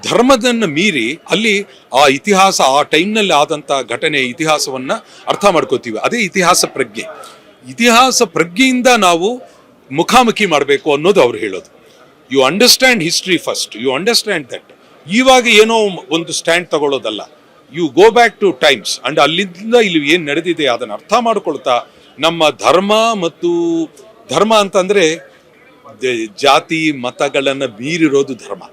B: ಧರ್ಮದನ್ನ ಮೀರಿ ಅಲ್ಲಿ ಆ ಇತಿಹಾಸ, ಆ ಟೈಮ್ನಲ್ಲಿ ಆದಂಥ ಘಟನೆ, ಇತಿಹಾಸವನ್ನ ಅರ್ಥ ಮಾಡ್ಕೋತೀವಿ. ಅದೇ ಇತಿಹಾಸ ಪ್ರಜ್ಞೆ. ಇತಿಹಾಸ ಪ್ರಜ್ಞೆಯಿಂದ ನಾವು ಮುಖಾಮುಖಿ ಮಾಡಬೇಕು ಅನ್ನೋದು ಅವ್ರು ಹೇಳೋದು. You understand history first you understand that ಇವಾಗ ಏನೋ ಒಂದು stand ತಗೊಳ್ಳೋದಲ್ಲ. You go back to times and ಅಲ್ಲಿಂದ ಇಲ್ಲಿ ಏನು ನಡೆದಿದೆ ಅದನ್ನು ಅರ್ಥ ಮಾಡ್ಕೊಳ್ತಾ ನಮ್ಮ ಧರ್ಮ ಮತ್ತು ಧರ್ಮ ಅಂತಂದರೆ ಜಾತಿ ಮತಗಳನ್ನು ಮೀರಿರೋದು ಧರ್ಮ.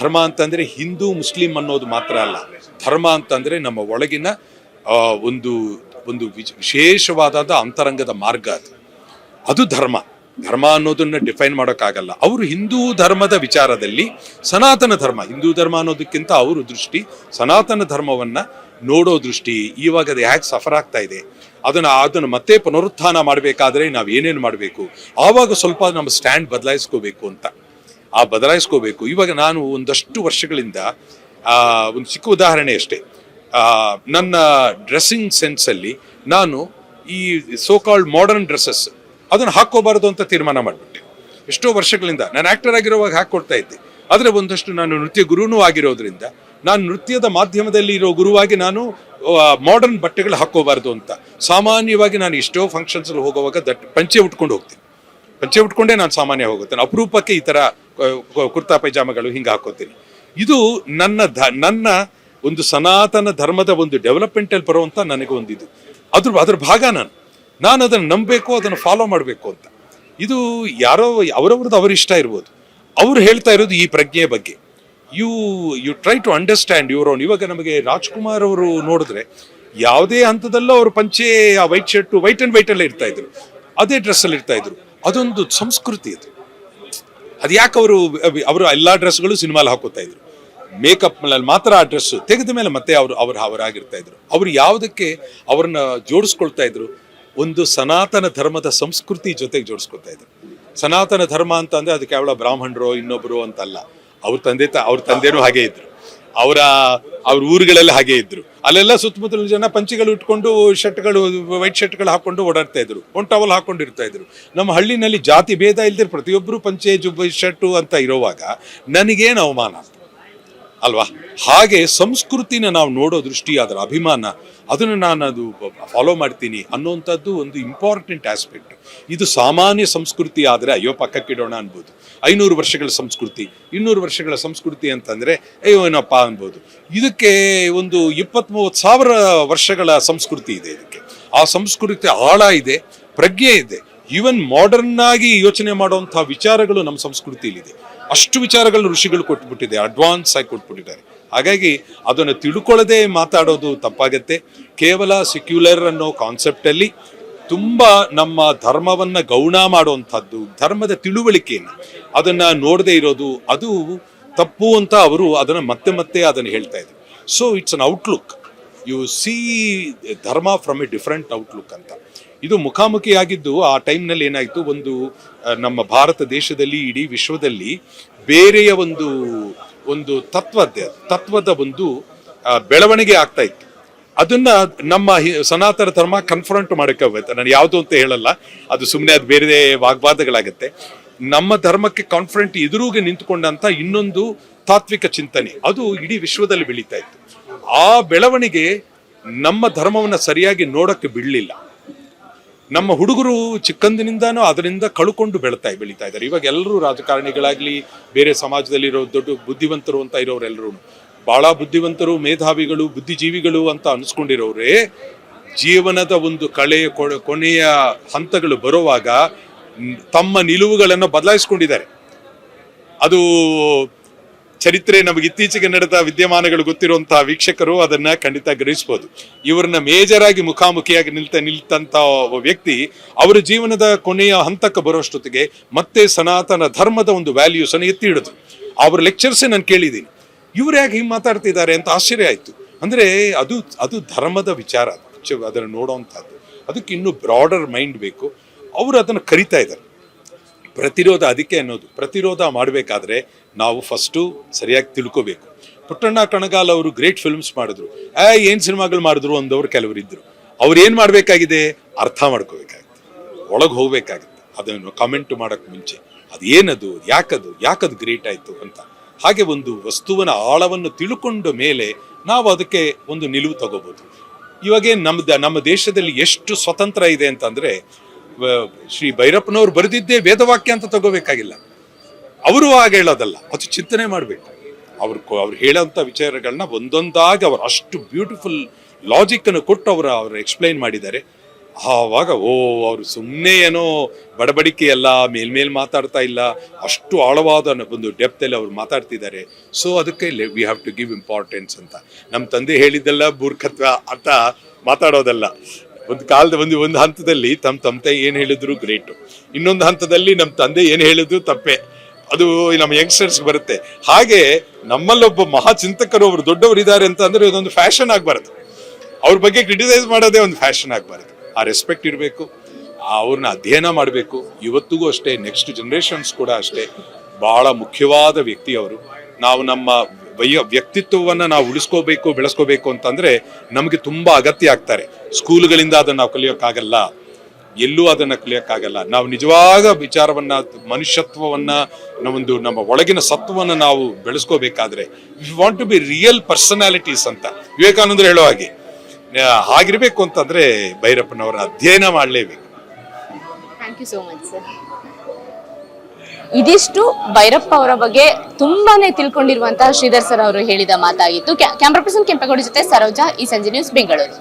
B: ಧರ್ಮ ಅಂತಂದರೆ ಹಿಂದೂ, ಮುಸ್ಲಿಂ ಅನ್ನೋದು ಮಾತ್ರ ಅಲ್ಲ. ಧರ್ಮ ಅಂತಂದರೆ ನಮ್ಮ ಒಳಗಿನ ಒಂದು ಒಂದು ವಿಶ್- ವಿಶೇಷವಾದ ಅಂತರಂಗದ ಮಾರ್ಗ ಅದು. ಅದು ಧರ್ಮ. ಧರ್ಮ ಅನ್ನೋದನ್ನ ಡಿಫೈನ್ ಮಾಡೋಕ್ಕಾಗಲ್ಲ. ಅವರು ಹಿಂದೂ ಧರ್ಮದ ವಿಚಾರದಲ್ಲಿ ಸನಾತನ ಧರ್ಮ, ಹಿಂದೂ ಧರ್ಮ ಅನ್ನೋದಕ್ಕಿಂತ ಅವರು ದೃಷ್ಟಿ, ಸನಾತನ ಧರ್ಮವನ್ನ ನೋಡೋ ದೃಷ್ಟಿ, ಇವಾಗ ಅದು ಹ್ಯಾಕ್ ಸಫರ್ ಆಗ್ತಾ ಇದೆ? ಅದನ್ನ, ಅದನ್ನು ಮತ್ತೆ ಪುನರುತ್ಥಾನ ಮಾಡಬೇಕಾದ್ರೆ ನಾವು ಏನೇನು ಮಾಡಬೇಕು? ಆವಾಗ ಸ್ವಲ್ಪ ನಮ್ಮ ಸ್ಟ್ಯಾಂಡ್ ಬದಲಾಯಿಸ್ಕೋಬೇಕು ಅಂತ. ಆ ಬದಲಾಯಿಸ್ಕೋಬೇಕು. ಇವಾಗ ನಾನು ಒಂದಷ್ಟು ವರ್ಷಗಳಿಂದ ಒಂದು ಚಿಕ್ಕ ಉದಾಹರಣೆ ಅಷ್ಟೇ. ನನ್ನ ಡ್ರೆಸ್ಸಿಂಗ್ ಸೆನ್ಸಲ್ಲಿ ನಾನು ಈ ಸೋ ಕಾಲ್ಡ್ ಮಾಡರ್ನ್ ಡ್ರೆಸ್ಸಸ್ ಅದನ್ನು ಹಾಕೋಬಾರದು ಅಂತ ತೀರ್ಮಾನ ಮಾಡಿಬಿಟ್ಟೆ. ಎಷ್ಟೋ ವರ್ಷಗಳಿಂದ ನಾನು ಆ್ಯಕ್ಟರ್ ಆಗಿರುವಾಗ ಹಾಕ್ಕೊಡ್ತಾ ಇದ್ದೆ. ಆದರೆ ಒಂದಷ್ಟು ನಾನು ನೃತ್ಯ ಗುರುನೂ ಆಗಿರೋದ್ರಿಂದ ನಾನು ನೃತ್ಯದ ಮಾಧ್ಯಮದಲ್ಲಿ ಇರೋ ಗುರುವಾಗಿ ನಾನು ಮಾಡರ್ನ್ ಬಟ್ಟೆಗಳು ಹಾಕೋಬಾರ್ದು ಅಂತ. ಸಾಮಾನ್ಯವಾಗಿ ನಾನು ಎಷ್ಟೋ ಫಂಕ್ಷನ್ಸ್ ಹೋಗುವಾಗ ದಟ್ ಪಂಚೆ ಉಟ್ಕೊಂಡು ಹೋಗ್ತೀನಿ. ಪಂಚೆ ಉಟ್ಕೊಂಡೇ ನಾನು ಸಾಮಾನ್ಯ ಹೋಗುತ್ತೇನೆ. ಅಪರೂಪಕ್ಕೆ ಈ ಥರ ಕುರ್ತಾ ಪೈಜಾಮಗಳು ಹಿಂಗೆ ಹಾಕೋತೀನಿ. ಇದು ನನ್ನ ಧ, ನನ್ನ ಒಂದು ಸನಾತನ ಧರ್ಮದ ಒಂದು ಡೆವಲಪ್ಮೆಂಟಲ್ಲಿ ಬರುವಂಥ ನನಗೆ ಒಂದಿದು. ಅದ್ರ ಅದ್ರ ಭಾಗ ನಾನು. ನಾನು ಅದನ್ನು ನಂಬಬೇಕು, ಅದನ್ನು ಫಾಲೋ ಮಾಡಬೇಕು ಅಂತ. ಇದು ಯಾರೋ ಅವರವ್ರದ್ದು ಅವ್ರ ಇಷ್ಟ ಇರ್ಬೋದು. ಅವ್ರು ಹೇಳ್ತಾ ಇರೋದು ಈ ಪ್ರಜ್ಞೆಯ ಬಗ್ಗೆ. You you try to understand your own ಇವಾಗ ನಮಗೆ ರಾಜ್ಕುಮಾರ್ ಅವರು ನೋಡಿದ್ರೆ ಯಾವುದೇ ಹಂತದಲ್ಲೂ ಅವರು ಪಂಚೆ, ಆ white shirt white and white ಅಲ್ಲೇ ಇರ್ತಾ ಇದ್ರು. ಅದೇ ಡ್ರೆಸ್ ಅಲ್ಲಿ ಇರ್ತಾ ಇದ್ರು. ಅದೊಂದು ಸಂಸ್ಕೃತಿ ಅದು. ಅದು ಯಾಕೆ ಅವರು ಅವರು ಎಲ್ಲಾ ಡ್ರೆಸ್ಗಳು ಸಿನಿಮಾಲ್ ಹಾಕೋತಾ ಇದ್ರು? ಮೇಕಪ್ ಮೇಲೆ ಮಾತ್ರ ಆ ಡ್ರೆಸ್ ತೆಗೆದ ಮೇಲೆ ಮತ್ತೆ ಅವರು, ಅವ್ರು, ಅವರಾಗಿರ್ತಾ ಇದ್ರು. ಅವರು ಯಾವುದಕ್ಕೆ ಅವ್ರನ್ನ ಜೋಡಿಸ್ಕೊಳ್ತಾ ಇದ್ರು? ಒಂದು ಸನಾತನ ಧರ್ಮದ ಸಂಸ್ಕೃತಿ ಜೊತೆಗೆ ಜೋಡಿಸ್ಕೊತಾ ಇದ್ರು. ಸನಾತನ ಧರ್ಮ ಅಂತ ಅಂದ್ರೆ ಅದು ಕೇವಲ ಬ್ರಾಹ್ಮಣರು ಇನ್ನೊಬ್ಬರು ಅಂತಲ್ಲ. ಅವ್ರ ತಂದೆ ತ, ಅವ್ರ ತಂದೆನೂ ಹಾಗೆ ಇದ್ರು. ಅವರ, ಅವ್ರ ಊರುಗಳೆಲ್ಲ ಹಾಗೆ ಇದ್ರು. ಅಲ್ಲೆಲ್ಲ ಸುತ್ತಮುತ್ತಲಿನ ಜನ ಪಂಚಿಗಳು ಇಟ್ಕೊಂಡು ಶರ್ಟ್ಗಳು, ವೈಟ್ ಶರ್ಟ್ಗಳು ಹಾಕೊಂಡು ಓಡಾಡ್ತಾ ಇದ್ರು. ಒಂದು ಟವಲ್ ಹಾಕೊಂಡು ಇರ್ತಾ ಇದ್ರು. ನಮ್ಮ ಹಳ್ಳಿನಲ್ಲಿ ಜಾತಿ ಭೇದ ಇಲ್ದಿರ ಪ್ರತಿಯೊಬ್ಬರು ಪಂಚೆ, ಜುಬ್ಬ, ಶರ್ಟು ಅಂತ ಇರೋವಾಗ ನನಗೇನು ಅವಮಾನ? ಅಲ್ವಾ? ಹಾಗೆ ಸಂಸ್ಕೃತಿನ ನಾವು ನೋಡೋ ದೃಷ್ಟಿ ಅದರ ಅಭಿಮಾನ, ಅದನ್ನು ನಾನು ಅದು ಫಾಲೋ ಮಾಡ್ತೀನಿ ಅನ್ನೋವಂಥದ್ದು ಒಂದು ಇಂಪಾರ್ಟೆಂಟ್ ಆಸ್ಪೆಕ್ಟ್ ಇದು ಸಾಮಾನ್ಯ ಸಂಸ್ಕೃತಿ ಆದರೆ ಅಯ್ಯೋ ಪಕ್ಕಕ್ಕಿಡೋಣ ಅನ್ಬೋದು. ಐನೂರು ವರ್ಷಗಳ ಸಂಸ್ಕೃತಿ, ಇನ್ನೂರು ವರ್ಷಗಳ ಸಂಸ್ಕೃತಿ ಅಂತಂದ್ರೆ ಅಯ್ಯೋ ಏನಪ್ಪ ಅನ್ಬೋದು. ಇದಕ್ಕೆ ಒಂದು ಇಪ್ಪತ್ತ್ ಮೂವತ್ತು ಸಾವಿರ ವರ್ಷಗಳ ಸಂಸ್ಕೃತಿ ಇದೆ ಇದಕ್ಕೆ. ಆ ಸಂಸ್ಕೃತಿ ಆಳ ಇದೆ, ಪ್ರಜ್ಞೆ ಇದೆ. ಈವನ್ ಮಾಡರ್ನ್ ಆಗಿ ಯೋಚನೆ ಮಾಡುವಂಥ ವಿಚಾರಗಳು ನಮ್ಮ ಸಂಸ್ಕೃತಿಯಲ್ಲಿದೆ. ಅಷ್ಟು ವಿಚಾರಗಳನ್ನ ಋಷಿಗಳು ಕೊಟ್ಬಿಟ್ಟಿದೆ ಅಡ್ವಾನ್ಸ್ ಆಗಿ ಕೊಟ್ಬಿಟ್ಟಿದ್ದಾರೆ. ಹಾಗಾಗಿ ಅದನ್ನು ತಿಳ್ಕೊಳ್ಳದೆ ಮಾತಾಡೋದು ತಪ್ಪಾಗತ್ತೆ. ಕೇವಲ ಸೆಕ್ಯುಲರ್ ಅನ್ನೋ ಕಾನ್ಸೆಪ್ಟ್ ಅಲ್ಲಿ ತುಂಬಾ ನಮ್ಮ ಧರ್ಮವನ್ನ ಗೌಣ ಮಾಡುವಂಥದ್ದು, ಧರ್ಮದ ತಿಳುವಳಿಕೆಯನ್ನು ಅದನ್ನ ನೋಡದೆ ಇರೋದು, ಅದು ತಪ್ಪು ಅಂತ ಅವರು ಅದನ್ನ ಮತ್ತೆ ಮತ್ತೆ ಅದನ್ನು ಹೇಳ್ತಾ ಇದ್ರು. So it's an outlook you see dharma from a different outlook ಅಂತ. ಇದು ಮುಖಾಮುಖಿಯಾಗಿದ್ದು ಆ ಟೈಮ್ನಲ್ಲಿ ಏನಾಯಿತು? ಒಂದು ನಮ್ಮ ಭಾರತ ದೇಶದಲ್ಲಿ, ಇಡೀ ವಿಶ್ವದಲ್ಲಿ ಬೇರೆಯ ಒಂದು ಒಂದು ತತ್ವದ ತತ್ವದ ಒಂದು ಬೆಳವಣಿಗೆ ಆಗ್ತಾ ಇತ್ತು. ಅದನ್ನ ನಮ್ಮ ಸನಾತನ ಧರ್ಮ ಕನ್ಫ್ರಂಟ್ ಮಾಡಕ್ಕೆ ಹೋಗುತ್ತೆ ನಾನು ಯಾವುದು ಅಂತ ಹೇಳಲ್ಲ. ಅದು ಸುಮ್ಮನೆ ಅದು ಬೇರೆ ವಾಗ್ವಾದಗಳಾಗತ್ತೆ. ನಮ್ಮ ಧರ್ಮಕ್ಕೆ ಕಾನ್ಫ್ರಂಟ್ ಎದುರುಗೆ ನಿಂತುಕೊಂಡಂಥ ಇನ್ನೊಂದು ತಾತ್ವಿಕ ಚಿಂತನೆ. ಅದು ಇಡೀ ವಿಶ್ವದಲ್ಲಿ ಬೆಳೀತಾ ಇತ್ತು. ಆ ಬೆಳವಣಿಗೆ ನಮ್ಮ ಧರ್ಮವನ್ನು ಸರಿಯಾಗಿ ನೋಡಕ್ಕೆ ಬಿಡಲಿಲ್ಲ. ನಮ್ಮ ಹುಡುಗರು ಚಿಕ್ಕಂದಿನಿಂದಾನು ಅದರಿಂದ ಕಳ್ಕೊಂಡು ಬೆಳೀತಾ ಬೆಳೀತಾ ಇದ್ದಾರೆ. ಇವಾಗ ಎಲ್ಲರೂ ರಾಜಕಾರಣಿಗಳಾಗಲಿ, ಬೇರೆ ಸಮಾಜದಲ್ಲಿರೋ ದೊಡ್ಡ ಬುದ್ಧಿವಂತರು ಅಂತ ಇರೋರೆಲ್ಲರೂ ಭಾಳ ಬುದ್ಧಿವಂತರು, ಮೇಧಾವಿಗಳು, ಬುದ್ಧಿಜೀವಿಗಳು ಅಂತ ಅನ್ಸ್ಕೊಂಡಿರೋರೇ, ಜೀವನದ ಒಂದು ಕಳೆ ಕೊನೆ- ಕೊನೆಯ ಹಂತಗಳು ಬರುವಾಗ, ತಮ್ಮ ನಿಲುವುಗಳನ್ನು ಬದಲಾಯಿಸ್ಕೊಂಡಿದ್ದಾರೆ. ಅದು ಚರಿತ್ರೆ ನಮಗೆ ಇತ್ತೀಚೆಗೆ ನಡೆದ ವಿದ್ಯಮಾನಗಳು ಗೊತ್ತಿರುವಂತಹ ವೀಕ್ಷಕರು ಅದನ್ನ ಖಂಡಿತ ಗ್ರಹಿಸಬಹುದು ಇವರನ್ನ ಮೇಜರ್ ಆಗಿ ಮುಖಾಮುಖಿಯಾಗಿ ನಿಲ್ತ ನಿಲ್ತಂತ ಒಬ್ಬ ವ್ಯಕ್ತಿ ಅವರ ಜೀವನದ ಕೊನೆಯ ಹಂತಕ್ಕೆ ಬರುವಷ್ಟೊತ್ತಿಗೆ ಮತ್ತೆ ಸನಾತನ ಧರ್ಮದ ಒಂದು ವ್ಯಾಲ್ಯೂಸ್ ಅನ್ನು ಎತ್ತಿ ಹಿಡಿದ್ರು ಅವ್ರ ಲೆಕ್ಚರ್ಸೇ ನಾನು ಕೇಳಿದ್ದೀನಿ. ಇವ್ರು ಯಾಕೆ ಹಿಂಗೆ ಮಾತಾಡ್ತಿದ್ದಾರೆ ಅಂತ ಆಶ್ಚರ್ಯ ಆಯಿತು. ಅಂದ್ರೆ ಅದು ಅದು ಧರ್ಮದ ವಿಚಾರ ಅದು. ಅದನ್ನು ನೋಡೋವಂಥದ್ದು ಅದಕ್ಕೆ ಇನ್ನೂ ಬ್ರಾಡರ್ ಮೈಂಡ್ ಬೇಕು. ಅವರು ಅದನ್ನು ಕರಿತಾ ಇದ್ದಾರೆ. ಪ್ರತಿರೋಧ ಅದಕ್ಕೆ ಅನ್ನೋದು. ಪ್ರತಿರೋಧ ಮಾಡಬೇಕಾದ್ರೆ ನಾವು ಫಸ್ಟು ಸರಿಯಾಗಿ ತಿಳ್ಕೋಬೇಕು. ಪುಟ್ಟಣ್ಣ ಕಣಗಾಲ್ ಅವರು ಗ್ರೇಟ್ ಫಿಲ್ಮ್ಸ್ ಮಾಡಿದ್ರು. ಆ ಏನು ಸಿನಿಮಾಗಳು ಮಾಡಿದ್ರು ಅಂದವ್ರು ಕೆಲವರು ಇದ್ರು. ಅವ್ರು ಏನು ಮಾಡಬೇಕಾಗಿದೆ? ಅರ್ಥ ಮಾಡ್ಕೋಬೇಕಾಗುತ್ತೆ. ಒಳಗೆ ಹೋಗಬೇಕಾಗುತ್ತೆ. ಅದನ್ನು ಕಮೆಂಟ್ ಮಾಡೋಕ್ಕೆ ಮುಂಚೆ. ಅದು ಏನದು? ಯಾಕದು? ಯಾಕದು ಗ್ರೇಟ್ ಆಯ್ತು ಅಂತ. ಹಾಗೆ ಒಂದು ವಸ್ತುವಿನ ಆಳವನ್ನು ತಿಳ್ಕೊಂಡ ಮೇಲೆ ನಾವು ಅದಕ್ಕೆ ಒಂದು ನಿಲುವು ತಗೋಬೋದು. ಇವಾಗೇ ನಮ್ಮ ನಮ್ಮ ದೇಶದಲ್ಲಿ ಎಷ್ಟು ಸ್ವತಂತ್ರ ಇದೆ ಅಂತಂದ್ರೆ ಶ್ರೀ ಭೈರಪ್ಪನವ್ರು ಬರೆದಿದ್ದೇ ವೇದವಾಕ್ಯ ಅಂತ ತಗೋಬೇಕಾಗಿಲ್ಲ. ಅವರು ಆಗ ಹೇಳೋದಲ್ಲ, ಅದು ಚಿಂತನೆ ಮಾಡಬೇಕು. ಅವ್ರು ಅವ್ರು ಹೇಳೋಂಥ ವಿಚಾರಗಳನ್ನ ಒಂದೊಂದಾಗಿ ಅವರು ಅಷ್ಟು ಬ್ಯೂಟಿಫುಲ್ ಲಾಜಿಕ್ ಅನ್ನು ಕೊಟ್ಟು ಅವರು, ಅವ್ರು ಎಕ್ಸ್ಪ್ಲೈನ್ ಮಾಡಿದ್ದಾರೆ. ಆವಾಗ, ಓ, ಅವರು ಸುಮ್ಮನೆ ಏನೋ ಬಡಬಡಿಕೆ ಅಲ್ಲ ಮೇಲ್ಮೇಲ್ ಮಾತಾಡ್ತಾ ಇಲ್ಲ, ಅಷ್ಟು ಆಳವಾದ ಒಂದು ಡೆಪ್ತಲ್ಲಿ ಅವ್ರು ಮಾತಾಡ್ತಿದ್ದಾರೆ. ಸೊ ಅದಕ್ಕೆ we have to give importance ಅಂತ. ನಮ್ಮ ತಂದೆ ಹೇಳಿದ್ದೆಲ್ಲ ಬೂರ್ಖತ್ವ ಅಂತ ಮಾತಾಡೋದಲ್ಲ. ಒಂದು ಕಾಲದ ಒಂದು ಒಂದು ಹಂತದಲ್ಲಿ ತಮ್ಮ ತಂದೆ ಏನು ಹೇಳಿದ್ರು ಗ್ರೇಟು. ಇನ್ನೊಂದು ಹಂತದಲ್ಲಿ ನಮ್ಮ ತಂದೆ ಏನು ಹೇಳಿದ್ರು ತಪ್ಪೆ. ಅದು ನಮ್ಮ ಯಂಗ್ಸ್ಟರ್ಸ್ ಬರುತ್ತೆ. ಹಾಗೆ ನಮ್ಮಲ್ಲೊಬ್ಬ ಮಹಾ ಚಿಂತಕರು ಒಬ್ರು ದೊಡ್ಡವರು ಇದ್ದಾರೆ ಅಂತ ಅಂದ್ರೆ ಇದೊಂದು ಫ್ಯಾಷನ್ ಆಗಬಾರದು. ಅವ್ರ ಬಗ್ಗೆ ಕ್ರಿಟಿಸೈಸ್ ಮಾಡೋದೇ ಒಂದು ಫ್ಯಾಷನ್ ಆಗಬಾರದು. ಆ ರೆಸ್ಪೆಕ್ಟ್ ಇರಬೇಕು. ಅವ್ರನ್ನ ಅಧ್ಯಯನ ಮಾಡಬೇಕು. ಇವತ್ತಿಗೂ ಅಷ್ಟೇ, ನೆಕ್ಸ್ಟ್ ಜನರೇಷನ್ಸ್ ಕೂಡ ಅಷ್ಟೇ. ಬಹಳ ಮುಖ್ಯವಾದ ವ್ಯಕ್ತಿ ಅವರು. ನಾವು ನಮ್ಮ ವೈಯ ವ್ಯಕ್ತಿತ್ವವನ್ನು ನಾವು ಉಳಿಸ್ಕೋಬೇಕು, ಬೆಳೆಸ್ಕೋಬೇಕು ಅಂತಂದರೆ ನಮಗೆ ತುಂಬ ಅಗತ್ಯ ಆಗ್ತಾರೆ. ಸ್ಕೂಲ್ಗಳಿಂದ ಅದನ್ನು ನಾವು ಕಲಿಯೋಕ್ಕಾಗಲ್ಲ, ಎಲ್ಲೂ ಅದನ್ನು ಕಲಿಯೋಕ್ಕಾಗಲ್ಲ. ನಾವು ನಿಜವಾದ ವಿಚಾರವನ್ನು, ಮನುಷ್ಯತ್ವವನ್ನು, ನಾವೊಂದು ನಮ್ಮ ಒಳಗಿನ ಸತ್ವವನ್ನು ನಾವು ಬೆಳೆಸ್ಕೋಬೇಕಾದ್ರೆ we want to be real personalities ಅಂತ, ವಿವೇಕಾನಂದರು ಹೇಳೋ ಹಾಗೆ ಆಗಿರಬೇಕು ಅಂತಂದ್ರೆ ಭೈರಪ್ಪನವರ ಅಧ್ಯಯನ ಮಾಡಲೇಬೇಕು.
A: Thank you so much sir ಇದಿಷ್ಟು ಭೈರಪ್ಪ ಅವರ ಬಗ್ಗೆ ತುಂಬಾನೇ ತಿಳ್ಕೊಂಡಿರುವಂತಹ ಶ್ರೀಧರ್ ಸರ್ ಅವರು ಹೇಳಿದ ಮಾತಾಗಿತ್ತು. ಕ್ಯಾಮ್ರಾ ಪರ್ಸನ್ ಕೆಂಪೇಗೌಡ ಜೊತೆ ಸರೋಜಾ, ಈ ಸಂಜೆ ನ್ಯೂಸ್ ಬೆಂಗಳೂರು.